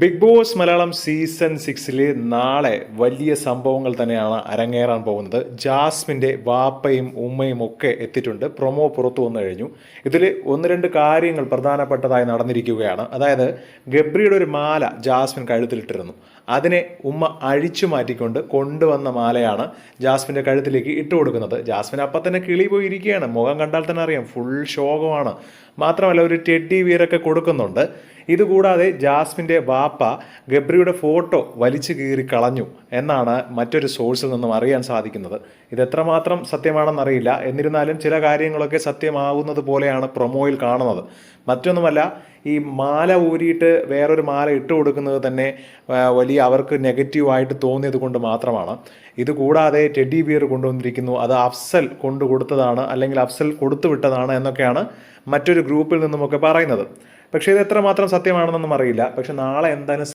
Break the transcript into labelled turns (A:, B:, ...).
A: Big boss Malayalam season സിക്സിൽ നാളെ വലിയ സംഭവങ്ങൾ തന്നെയാണ് അരങ്ങേറാൻ പോകുന്നത്. ജാസ്മിന്റെ വാപ്പയും ഉമ്മയും ഒക്കെ എത്തിയിട്ടുണ്ട്. പ്രൊമോ പുറത്തു വന്നു കഴിഞ്ഞു. ഇതിൽ ഒന്ന് രണ്ട് കാര്യങ്ങൾ പ്രധാനപ്പെട്ടതായി നടന്നിരിക്കുകയാണ്. അതായത് ഗബ്രിയുടെ ഒരു മാല ജാസ്മിൻ കഴുത്തിലിട്ടിരുന്നു. അതിനെ ഉമ്മ അഴിച്ചു മാറ്റിക്കൊണ്ട് കൊണ്ടുവന്ന മാലയാണ് ജാസ്മിന്റെ കഴുത്തിലേക്ക് ഇട്ട് കൊടുക്കുന്നത്. ജാസ്മിൻ അപ്പം തന്നെ കിളി പോയി ഇരിക്കുകയാണ്. മുഖം കണ്ടാൽ തന്നെ അറിയാം ഫുൾ ശോകമാണ്. മാത്രമല്ല ഒരു ടെഡി വീരൊക്കെ കൊടുക്കുന്നുണ്ട്. ഇതുകൂടാതെ ജാസ്മിന്റെ വാപ്പ ഗബ്രിയുടെ ഫോട്ടോ വലിച്ചു കീറി കളഞ്ഞു എന്നാണ് മറ്റൊരു സോഴ്സിൽ നിന്നും അറിയാൻ സാധിക്കുന്നത്. ഇത് എത്രമാത്രം സത്യമാണെന്നറിയില്ല. എന്നിരുന്നാലും ചില കാര്യങ്ങളൊക്കെ സത്യമാവുന്നത് പോലെയാണ് പ്രൊമോയിൽ കാണുന്നത്. മറ്റൊന്നുമല്ല ഈ മാല ഊരിയിട്ട് വേറൊരു മാല ഇട്ട് കൊടുക്കുന്നത് തന്നെ വലിയ അവർക്ക് നെഗറ്റീവായിട്ട് തോന്നിയത് കൊണ്ട് മാത്രമാണ്. ഇത് കൂടാതെ ടെഡി ബിയർ കൊണ്ടുവന്നിരിക്കുന്നു. അത് അഫ്സൽ കൊണ്ടു കൊടുത്തതാണ് അല്ലെങ്കിൽ അഫ്സൽ കൊടുത്തു വിട്ടതാണ് എന്നൊക്കെയാണ് മറ്റൊരു ഗ്രൂപ്പിൽ നിന്നുമൊക്കെ പറയുന്നത്. പക്ഷേ ഇത് എത്രമാത്രം സത്യമാണെന്നൊന്നും അറിയില്ല. പക്ഷെ നാളെ എന്തായാലും